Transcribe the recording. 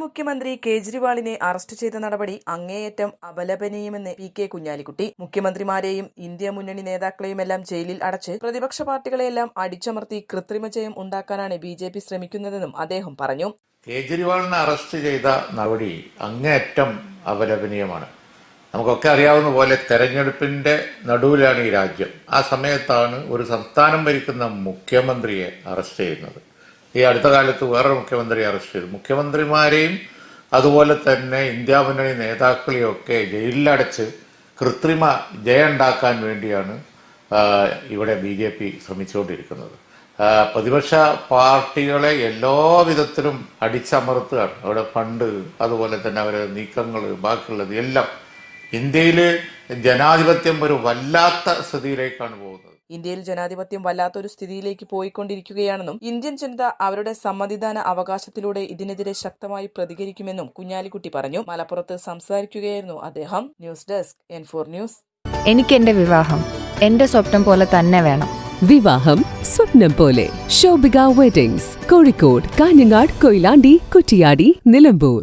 മുഖ്യമന്ത്രി കേജ്രിവാളിനെ അറസ്റ്റ് ചെയ്ത നടപടി അങ്ങേയറ്റം അപലപനീയമെന്ന് പി കെ കുഞ്ഞാലിക്കുട്ടി. മുഖ്യമന്ത്രിമാരെയും ഇന്ത്യ മുന്നണി നേതാക്കളെയുമെല്ലാം ജയിലിൽ അടച്ച് പ്രതിപക്ഷ പാർട്ടികളെയെല്ലാം അടിച്ചമർത്തി കൃത്രിമ ജയം ഉണ്ടാക്കാനാണ് ബി ജെ പി ശ്രമിക്കുന്നതെന്നും അദ്ദേഹം പറഞ്ഞു. കേജ്രിവാളിനെ അറസ്റ്റ് ചെയ്ത നടപടി അങ്ങേയറ്റം അപലപനീയമാണ്. നമുക്കൊക്കെ അറിയാവുന്ന പോലെ തെരഞ്ഞെടുപ്പിന്റെ നടുവിലാണ് ഈ രാജ്യം. ആ സമയത്താണ് ഒരു സംസ്ഥാനം ഭരിക്കുന്ന മുഖ്യമന്ത്രിയെ അറസ്റ്റ് ചെയ്യുന്നത്. ഈ അടുത്ത കാലത്ത് വേറൊരു മുഖ്യമന്ത്രിയെ അറസ്റ്റ് ചെയ്തു. മുഖ്യമന്ത്രിമാരെയും അതുപോലെ തന്നെ ഇന്ത്യ മുന്നണി നേതാക്കളെയും ഒക്കെ ജയിലിലടച്ച് കൃത്രിമ ജയുണ്ടാക്കാൻ വേണ്ടിയാണ് ഇവിടെ ബി ജെ പി ശ്രമിച്ചുകൊണ്ടിരിക്കുന്നത്. പ്രതിപക്ഷ പാർട്ടികളെ എല്ലാ വിധത്തിലും അടിച്ചമർത്തുകയാണ്. അവിടെ ഫണ്ട് അതുപോലെ തന്നെ അവരുടെ നീക്കങ്ങൾ ബാക്കിയുള്ളത് എല്ലാം ഇന്ത്യയിൽ ജനാധിപത്യം ഒരു വല്ലാത്ത സ്ഥിതിയിലേക്കാണ് പോകുന്നത്. ഇന്ത്യയിൽ ജനാധിപത്യം വല്ലാത്തൊരു സ്ഥിതിയിലേക്ക് പോയിക്കൊണ്ടിരിക്കുകയാണെന്നും ഇന്ത്യൻ ജനത അവരുടെ സമ്മതിദാന അവകാശത്തിലൂടെ ഇതിനെതിരെ ശക്തമായി പ്രതികരിക്കുമെന്നും കുഞ്ഞാലിക്കുട്ടി പറഞ്ഞു. മലപ്പുറത്ത് സംസാരിക്കുകയായിരുന്നു അദ്ദേഹം. News desk N four news. എനിക്ക് എന്റെ വിവാഹം എന്റെ സ്വപ്നം പോലെ തന്നെ വേണം. വിവാഹം സ്വപ്നം പോലെ. ശോഭിക വെഡിങ്സ് കോഴിക്കോട് കാഞ്ഞങ്ങാട് കൊയിലാണ്ടി കുറ്റിയാടി നിലമ്പൂർ.